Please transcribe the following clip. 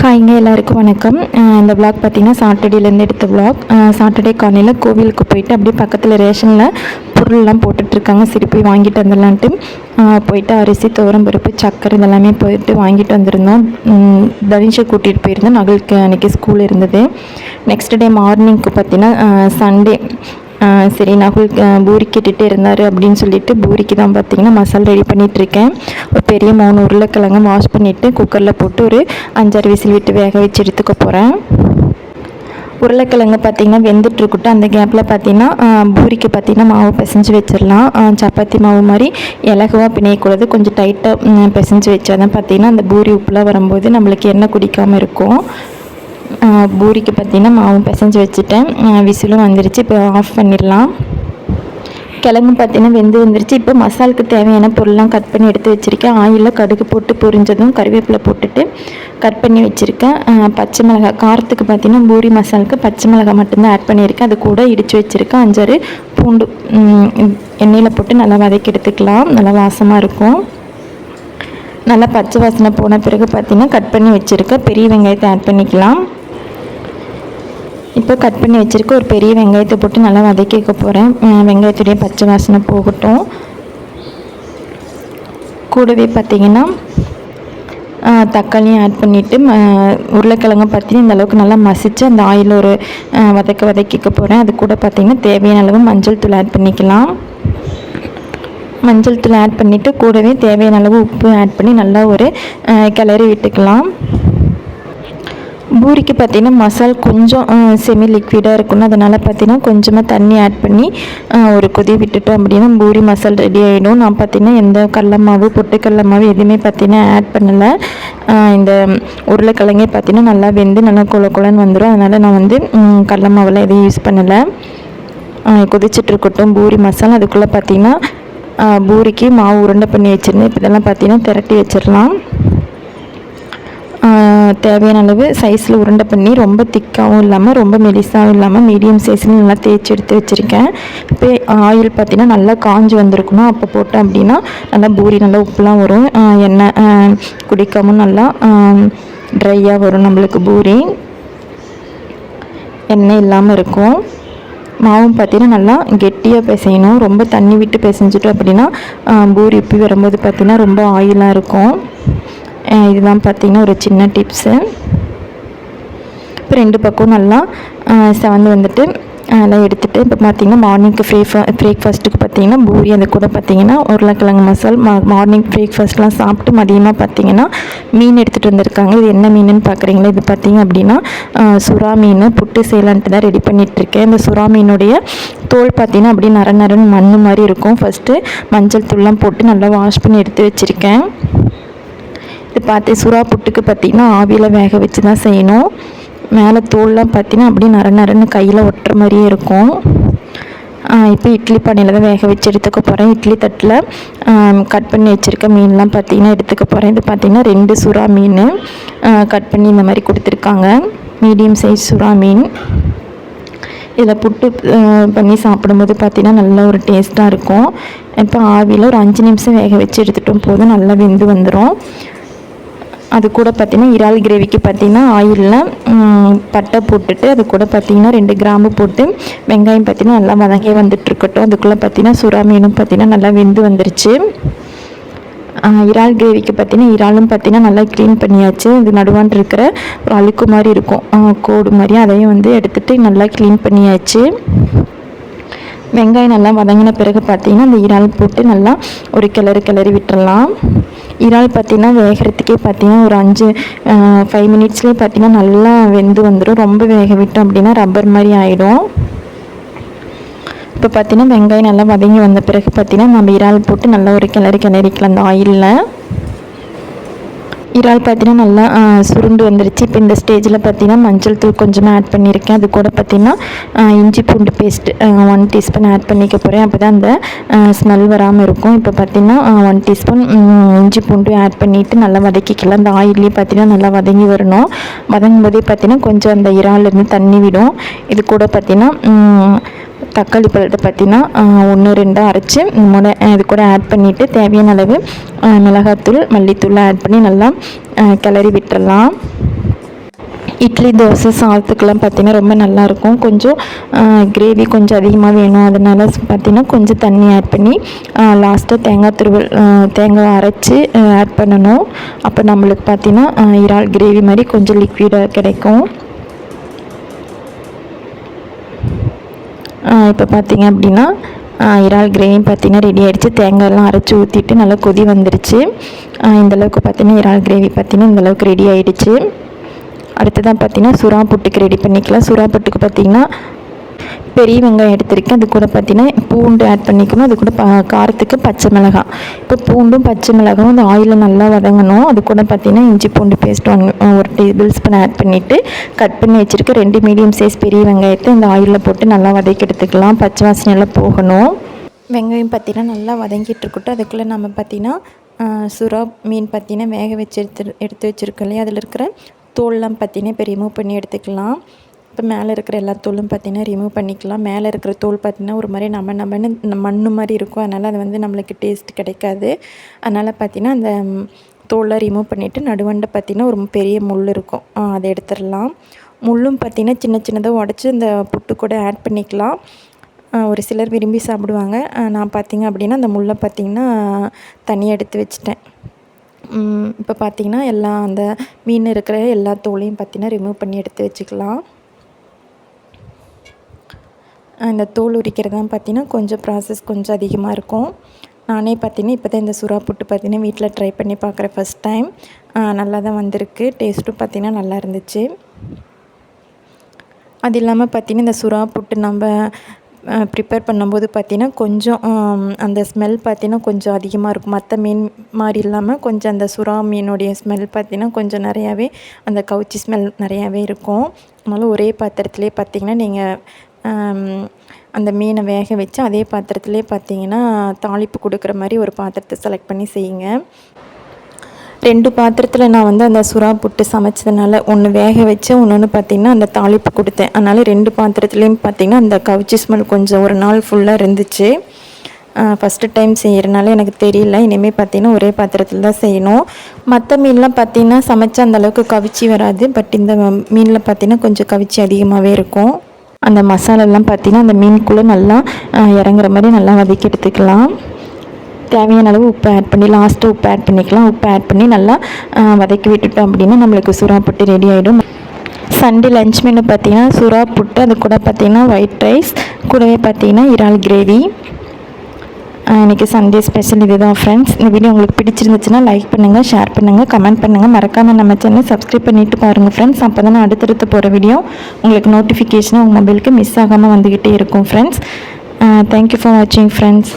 ஹாய்ங்க எல்லாருக்கும் வணக்கம். இந்த விளாக் பார்த்தீங்கன்னா சாட்டர்டேலேருந்து எடுத்த விளாக் சாட்டர்டே காலையில் கோவிலுக்கு போயிட்டு அப்படியே பக்கத்தில் ரேஷனில் பொருள்லாம் போட்டுட்ருக்காங்க சரி போய் வாங்கிட்டு வந்துடலான்ட்டு. போயிட்டு அரிசி துவரம் பருப்பு சக்கரை இதெல்லாமே போயிட்டு வாங்கிட்டு வந்திருந்தோம். தனிஷை கூட்டிகிட்டு போயிருந்தோம். நகலுக்கு அன்றைக்கி ஸ்கூல் இருந்தது. நெக்ஸ்ட் டே மார்னிங்க்கு பார்த்தீங்கன்னா சண்டே சரி நகுல் பூரி கேட்டுகிட்டே இருந்தார் அப்படின்னு சொல்லிட்டு பூரிக்கு தான் பார்த்தீங்கன்னா மசாலா ரெடி பண்ணிகிட்ருக்கேன் இருக்கேன் ஒரு பெரிய மூணு உருளைக்கிழங்கு வாஷ் பண்ணிவிட்டு குக்கரில் போட்டு ஒரு அஞ்சாறு விசில் விட்டு வேக வச்சு எடுத்துக்க போகிறேன் உருளைக்கிழங்கு பார்த்தீங்கன்னா வெந்துட்டுருக்கட்டும் அந்த கேப்பில் பார்த்தீங்கன்னா பூரிக்கு பார்த்தீங்கன்னா மாவு பிசைஞ்சு வச்சிடலாம். சப்பாத்தி மாவு மாதிரி இலகுவாக பிணையக்கூடாது. கொஞ்சம் டைட்டாக பிசைஞ்சு வச்சா தான் பார்த்தீங்கன்னா அந்த பூரி உப்புலாம் வரும்போது நம்மளுக்கு எண்ணெய் குடிக்காமல் இருக்கும். பூரிக்கு பார்த்தீங்கன்னா மாவும் பிசைஞ்சு வச்சுட்டேன். விசிலும் வந்துருச்சு இப்போ ஆஃப் பண்ணிடலாம். கிழங்கு பார்த்தீங்கன்னா வெந்து வந்துருச்சு. இப்போ மசாலுக்கு தேவையான பொருள்லாம் கட் பண்ணி எடுத்து வச்சுருக்கேன். ஆயிலில் கடுகு போட்டு பொரிஞ்சதும் கருவேப்பிலை போட்டுட்டு கட் பண்ணி வச்சுருக்கேன். பச்சை மிளகாய் காரத்துக்கு பார்த்தீங்கன்னா பூரி மசாலுக்கு பச்சை மிளகாய் மட்டும்தான் ஆட் பண்ணியிருக்கேன். அது கூட இடித்து வச்சுருக்கேன். அஞ்சாறு பூண்டு எண்ணெயில் போட்டு நல்லா வதக்கி எடுத்துக்கலாம். நல்லா வாசமாக இருக்கும். நல்லா பச்சை வாசனை போன பிறகு பார்த்திங்கன்னா கட் பண்ணி வச்சுருக்கேன். பெரிய வெங்காயத்தை ஆட் பண்ணிக்கலாம். இப்போ கட் பண்ணி வச்சுருக்க ஒரு பெரிய வெங்காயத்தை போட்டு நல்லா வதக்கிக்க போகிறேன் வெங்காயத்துடைய பச்சை வாசனை போகட்டும். கூடவே பார்த்தீங்கன்னா தக்காளியும் ஆட் பண்ணிவிட்டு உருளைக்கிழங்கு பற்றி இந்த அளவுக்கு நல்லா மசித்து அந்த ஆயில் ஒரு வதக்க வதக்கிக்க போகிறேன் அது கூட பார்த்திங்கன்னா தேவையான அளவு மஞ்சள் தூள் ஆட் பண்ணிக்கலாம். மஞ்சள் தூள் ஆட் பண்ணிவிட்டு கூடவே தேவையான அளவு உப்பு ஆட் பண்ணி நல்லா ஒரு கிளறி விட்டுக்கலாம். பூரிக்கு பார்த்தீங்கன்னா மசால் கொஞ்சம் செமி லிக்விடாக இருக்கணும் அதனால் பார்த்தீங்கன்னா கொஞ்சமாக தண்ணி ஆட் பண்ணி ஒரு கொதி விட்டுட்டோம் அப்படின்னா பூரி மசால் ரெடி ஆகிடும் நான் பார்த்தீங்கன்னா எந்த கடல மாவு பொட்டுக்கடல மாவு எதுவுமே பார்த்தீங்கன்னா ஆட் பண்ணலை. இந்த உருளைக்கிழங்கே பார்த்தீங்கன்னா நல்லா வெந்து நல்லா குள குளன்னு வந்துடும் அதனால் நான் வந்து கடல மாவெல்லாம் எதுவும் யூஸ் பண்ணலை. கொதிச்சுட்டு இருக்கட்டும் பூரி மசாலா. அதுக்குள்ளே பார்த்தீங்கன்னா பூரிக்கு மாவு உருண்டை பண்ணி வச்சுருந்தேன். இப்போ இதெல்லாம் பார்த்தீங்கன்னா திரட்டி வச்சிடலாம். தேவையான அளவு சைஸில் உருண்டை பண்ணி ரொம்ப திக்காகவும் இல்லாமல் ரொம்ப மெலிசாகவும் இல்லாமல் மீடியம் சைஸில் நல்லா தேய்ச்சி எடுத்து வச்சுருக்கேன். இப்போ ஆயில் பார்த்தீங்கன்னா நல்லா காஞ்சி வந்திருக்கணும். அப்போ போட்டோம் அப்படின்னா நல்லா பூரி நல்லா உப்புலாம் வரும். எண்ணெய் குடிக்காமல் நல்லா ட்ரையாக வரும் நம்மளுக்கு பூரி. எண்ணெய் இல்லாமல் இருக்கும். மாவும் பார்த்தீங்கன்னா நல்லா கெட்டியாக பிசையணும். ரொம்ப தண்ணி விட்டு பிசைஞ்சிட்டோம் அப்படின்னா பூரி உப்பி வரும்போது பார்த்திங்கன்னா ரொம்ப ஆயிலாக இருக்கும். இதுதான் பார்த்தீங்கன்னா ஒரு சின்ன டிப்ஸு இப்போ ரெண்டு பக்கம் நல்லா ஆஹ் செவந்து வந்துட்டு அதெல்லாம் எடுத்துகிட்டு இப்போ பார்த்தீங்கன்னா மார்னிங்க்கு ஃப்ரீ பிரேக்ஃபாஸ்ட்டுக்கு பார்த்தீங்கன்னா பூரி அது கூட பார்த்தீங்கன்னா உருளைக்கிழங்கு மசால் மா மார்னிங் பிரேக்ஃபாஸ்ட்லாம் சாப்பிட்டு மதியமாக பார்த்தீங்கன்னா மீன் எடுத்துகிட்டு வந்திருக்காங்க. இது என்ன மீனுன்னு பார்க்குறீங்களா? இது பார்த்தீங்க அப்படின்னா சுறா மீன் புட்டு செய்யலான்ட்டு தான் ரெடி பண்ணிகிட்ருக்கேன் இந்த சுறா மீனுடைய தோல் பார்த்தீங்கன்னா அப்படியே நர நரன் மண் மாதிரி இருக்கும். ஃபஸ்ட்டு மஞ்சள் தூள்லாம் போட்டு நல்லா வாஷ் பண்ணி எடுத்து வச்சுருக்கேன். இது பார்த்து சுறா புட்டுக்கு பார்த்தீங்கன்னா ஆவியில் வேக வச்சு தான் செய்யணும். மேலே தோல்லாம் பார்த்தீங்கன்னா அப்படியே நர நரன்னு கையில் ஒட்டுற மாதிரியே இருக்கும். இப்போ இட்லி பானையில் தான் வேக வச்சு எடுத்துக்க போகிறேன் இட்லி தட்டில் கட் பண்ணி வச்சுருக்க மீன்லாம் பார்த்தீங்கன்னா எடுத்துக்க போகிறேன் இது பார்த்தீங்கன்னா ரெண்டு சுறா மீன் கட் பண்ணி இந்த மாதிரி கொடுத்துருக்காங்க. மீடியம் சைஸ் சுறா மீன். இதில் புட்டு பண்ணி சாப்பிடும்போது பார்த்தீங்கன்னா நல்ல ஒரு டேஸ்ட்டாக இருக்கும். இப்போ ஆவியில் ஒரு அஞ்சு நிமிஷம் வேக வச்சு எடுத்துட்டோம். போதும் நல்லா வெந்து வந்துடும் அது கூட பார்த்திங்கன்னா இறால் கிரேவிக்கு பார்த்தீங்கன்னா ஆயிலில் பட்டை போட்டுட்டு அது கூட பார்த்தீங்கன்னா ரெண்டு கிராம்பு போட்டு வெங்காயம் பார்த்தீங்கன்னா நல்லா வதங்கி வந்துட்டு இருக்கட்டும் அதுக்குள்ளே பார்த்தீங்கன்னா சுறா மீனும் பார்த்தீங்கன்னா நல்லா வெந்து வந்துருச்சு. இறால் கிரேவிக்கு பார்த்தீங்கன்னா இறாலும் பார்த்தீங்கன்னா நல்லா க்ளீன் பண்ணியாச்சு. இது நடுவான் இருக்கிற ஒரு அழுக்கு மாதிரி இருக்கும். கோடு மாதிரி அதையும் வந்து எடுத்துகிட்டு நல்லா க்ளீன் பண்ணியாச்சு. வெங்காயம் நல்லா வதங்கின பிறகு பார்த்தீங்கன்னா அந்த இறால் போட்டு நல்லா ஒரு கிளறு கிளறி விட்டுறலாம். இறால் பார்த்தீங்கன்னா வேகிறதுக்கே பார்த்தீங்கன்னா ஒரு அஞ்சு ஃபைவ் மினிட்ஸ்லேயே பார்த்தீங்கன்னா நல்லா வெந்து வந்துடும் ரொம்ப வேக விட்டோம் அப்படின்னா ரப்பர் மாதிரி ஆகிடும் இப்போ பார்த்தீங்கன்னா வெங்காயம் நல்லா வதங்கி வந்த பிறகு பார்த்தீங்கன்னா நம்ம இறால் போட்டு நல்லா ஒரு கிளறி கிளறிக்கலாம் அந்த ஆயிலில் இறால் பார்த்தீங்கன்னா நல்லா சுருண்டு வந்துருச்சு. இப்போ இந்த ஸ்டேஜில் பார்த்தீங்கன்னா மஞ்சள் தூள் கொஞ்சமாக ஆட் பண்ணியிருக்கேன் அது கூட பார்த்தீங்கன்னா இஞ்சி பூண்டு பேஸ்ட் ஒன் டீஸ்பூன் ஆட் பண்ணிக்க போகிறேன் அப்போ தான் அந்த ஸ்மெல் வராமல் இருக்கும். இப்போ பார்த்தீங்கன்னா ஒன் டீஸ்பூன் இஞ்சி பூண்டு ஆட் பண்ணிவிட்டு நல்லா வதக்கிக்கலாம். அந்த ஆயிலே பார்த்தீங்கன்னா நல்லா வதங்கி வரணும். வதங்கும் போதே பார்த்தீங்கன்னா கொஞ்சம் அந்த இறாலேருந்து தண்ணி விடும். இது கூட பார்த்தீங்கன்னா தக்காளி பழத்தை பார்த்தீங்கன்னா ஒன்று ரெண்டாக அரைச்சி முளை இது கூட ஆட் பண்ணிவிட்டு தேவையான அளவு மிளகாத்தூள் மல்லித்தூள் ஆட் பண்ணி நல்லா கிளறி விட்டுடலாம் இட்லி தோசை சாதத்துக்கெல்லாம் பார்த்திங்கன்னா ரொம்ப நல்லாயிருக்கும் கொஞ்சம் கிரேவி கொஞ்சம் அதிகமாக வேணும். அதனால் பார்த்திங்கன்னா கொஞ்சம் தண்ணி ஆட் பண்ணி லாஸ்ட்டாக தேங்காய் துருவல் தேங்காய் அரைச்சி ஆட் பண்ணணும். அப்போ நம்மளுக்கு பார்த்திங்கன்னா இறால் கிரேவி மாதிரி கொஞ்சம் லிக்விடாக கிடைக்கும். இப்போ பார்த்திங்க அப்படின்னா இறால் கிரேவி பார்த்திங்கன்னா ரெடி ஆகிடுச்சு தேங்காயெல்லாம் அரைச்சி ஊற்றிட்டு நல்லா கொதி வந்துருச்சு. இந்தளவுக்கு பார்த்திங்கன்னா இறால் கிரேவி பார்த்திங்கன்னா இந்தளவுக்கு ரெடி ஆகிடுச்சு அடுத்ததான் பார்த்திங்கன்னா சுறா புட்டுக்கு ரெடி பண்ணிக்கலாம். சுறா புட்டுக்கு பார்த்திங்கன்னா பெரிய வெங்காயம் எடுத்திருக்கேன். அது கூட பார்த்தீங்கன்னா பூண்டு ஆட் பண்ணிக்கணும். அது கூட காரத்துக்கு பச்சை மிளகாய் இப்போ பூண்டும் பச்சை மிளகாயும் அந்த ஆயிலில் நல்லா வதங்கணும். அது கூட பார்த்தீங்கன்னா இஞ்சி பூண்டு பேஸ்ட் ஒன் ஒரு டேபிள் ஸ்பூன் ஆட் பண்ணிவிட்டு கட் பண்ணி வச்சுருக்க ரெண்டு மீடியம் சைஸ் பெரிய வெங்காயத்தை இந்த ஆயிலில் போட்டு நல்லா வதக்கி எடுத்துக்கலாம். பச்சை வாசனை எல்லாம் போகணும். வெங்காயம் பார்த்தீங்கன்னா நல்லா வதங்கிட்டு இருக்கட்டும். அதுக்குள்ளே நம்ம பார்த்தீங்கன்னா சுறா மீன் பார்த்தீங்கன்னா வேக வச்சு எடுத்து எடுத்து வச்சுருக்கோம் இல்லையா? அதில் இருக்கிற தோல்லாம் பார்த்தீங்கன்னா இப்போ ரிமூவ் பண்ணி எடுத்துக்கலாம். இப்போ மேலே இருக்கிற எல்லா தோலும் பார்த்திங்கன்னா ரிமூவ் பண்ணிக்கலாம். மேலே இருக்கிற தோல் பார்த்திங்கன்னா ஒரு மாதிரி நம்ம நம்மன்னு மண் மாதிரி இருக்கும். அதனால் அது வந்து நம்மளுக்கு டேஸ்ட் கிடைக்காது. அதனால் பார்த்திங்கன்னா அந்த தோலை ரிமூவ் பண்ணிவிட்டு நடுவண்டை பார்த்திங்கன்னா ஒரு பெரிய முள் இருக்கும். அதை எடுத்துடலாம். முள்ளும் பார்த்திங்கன்னா சின்ன சின்னதாக உடச்சி இந்த புட்டு கூட ஆட் பண்ணிக்கலாம். ஒரு சிலர் விரும்பி சாப்பிடுவாங்க. நான் பார்த்திங்க அப்படின்னா அந்த முள்ளை பார்த்திங்கன்னா தனியாக எடுத்து வச்சுட்டேன். இப்போ பார்த்திங்கன்னா எல்லா அந்த மீன் இருக்கிற எல்லா தோலையும் பார்த்திங்கன்னா ரிமூவ் பண்ணி எடுத்து வச்சுக்கலாம். அந்த தோல் உரிக்கிறது தான் பார்த்தீங்கன்னா கொஞ்சம் ப்ராசஸ் கொஞ்சம் அதிகமாக இருக்கும். நானே பார்த்தீங்கன்னா இப்போ தான் இந்த சுறா புட்டு பார்த்தீங்கன்னா வீட்டில் ட்ரை பண்ணி பார்க்குறேன் ஃபஸ்ட் டைம் நல்லா தான் வந்திருக்கு. டேஸ்ட்டும் பார்த்திங்கன்னா நல்லா இருந்துச்சு. அது இல்லாமல் பார்த்தீங்கன்னா இந்த சுறா புட்டு நம்ம ப்ரிப்பேர் பண்ணும்போது பார்த்திங்கன்னா கொஞ்சம் அந்த ஸ்மெல் பார்த்திங்கன்னா கொஞ்சம் அதிகமாக இருக்கும். மற்ற மீன் மாதிரி இல்லாமல் கொஞ்சம் அந்த சுறா மீனுடைய ஸ்மெல் பார்த்திங்கன்னா கொஞ்சம் நிறையாவே அந்த கவுச்சி ஸ்மெல் நிறையாவே இருக்கும். அதனால் ஒரே பாத்திரத்துலேயே பார்த்திங்கன்னா நீங்கள் அந்த மீனை வேக வச்சு அதே பாத்திரத்துலேயே பார்த்தீங்கன்னா தாளிப்பு கொடுக்குற மாதிரி ஒரு பாத்திரத்தை செலக்ட் பண்ணி செய்யுங்க. ரெண்டு பாத்திரத்தில் நான் வந்து அந்த சுறா புட்டு சமைச்சதுனால ஒன்று வேக வச்சு ஒன்று பார்த்திங்கன்னா அந்த தாளிப்பு கொடுத்தேன். அதனால் ரெண்டு பாத்திரத்துலேயும் பார்த்திங்கன்னா அந்த கவுச்சி ஸ்மெல் கொஞ்சம் ஒரு நாள் ஃபுல்லாக இருந்துச்சு. ஃபஸ்ட்டு டைம் செய்கிறனால எனக்கு தெரியல. இனிமேல் பார்த்திங்கன்னா ஒரே பாத்திரத்தில் தான் செய்யணும். மற்ற மீன்லாம் பார்த்திங்கன்னா சமைச்சா அந்தளவுக்கு கவிச்சி வராது. பட் இந்த மீனில் பார்த்திங்கன்னா கொஞ்சம் கவிச்சி அதிகமாகவே இருக்கும். அந்த மசாலாலாம் பார்த்திங்கன்னா அந்த மீனுக்குள்ளே நல்லா இறங்குற மாதிரி நல்லா வதக்கி எடுத்துக்கலாம். தேவையான அளவு உப்பு ஆட் பண்ணி லாஸ்ட்டு உப்பு ஆட் பண்ணிக்கலாம். உப்பு ஆட் பண்ணி நல்லா வதக்கி விட்டுட்டோம் அப்படின்னா நம்மளுக்கு சுறா புட்டு ரெடி ஆகிடும் சண்டே லஞ்ச் மெனு பார்த்திங்கன்னா சுறா புட்டு அது கூட பார்த்திங்கன்னா ஒயிட் ரைஸ் கூடவே பார்த்திங்கன்னா இறால் கிரேவி இன்றைக்கி சண்டே ஸ்பெஷல் இது தான் ஃப்ரெண்ட்ஸ் இந்த வீடியோ உங்களுக்கு பிடிச்சிருந்துச்சுன்னா லைக் பண்ணுங்கள் ஷேர் பண்ணுங்கள் கமெண்ட் பண்ணுங்கள் மறக்காமல் நம்ம சேனல் சப்ஸ்கிரைப் பண்ணிவிட்டு பாருங்கள் ஃப்ரெண்ட்ஸ் அப்போ தான் அடுத்தடுத்து போகிற வீடியோ உங்களுக்கு நோட்டிஃபிகேஷனாக உங்கள் மொபைலுக்கு மிஸ் ஆகாமல் வந்துக்கிட்டே இருக்கும் ஃப்ரெண்ட்ஸ் தேங்க்யூ ஃபார் வாட்சிங் ஃப்ரெண்ட்ஸ்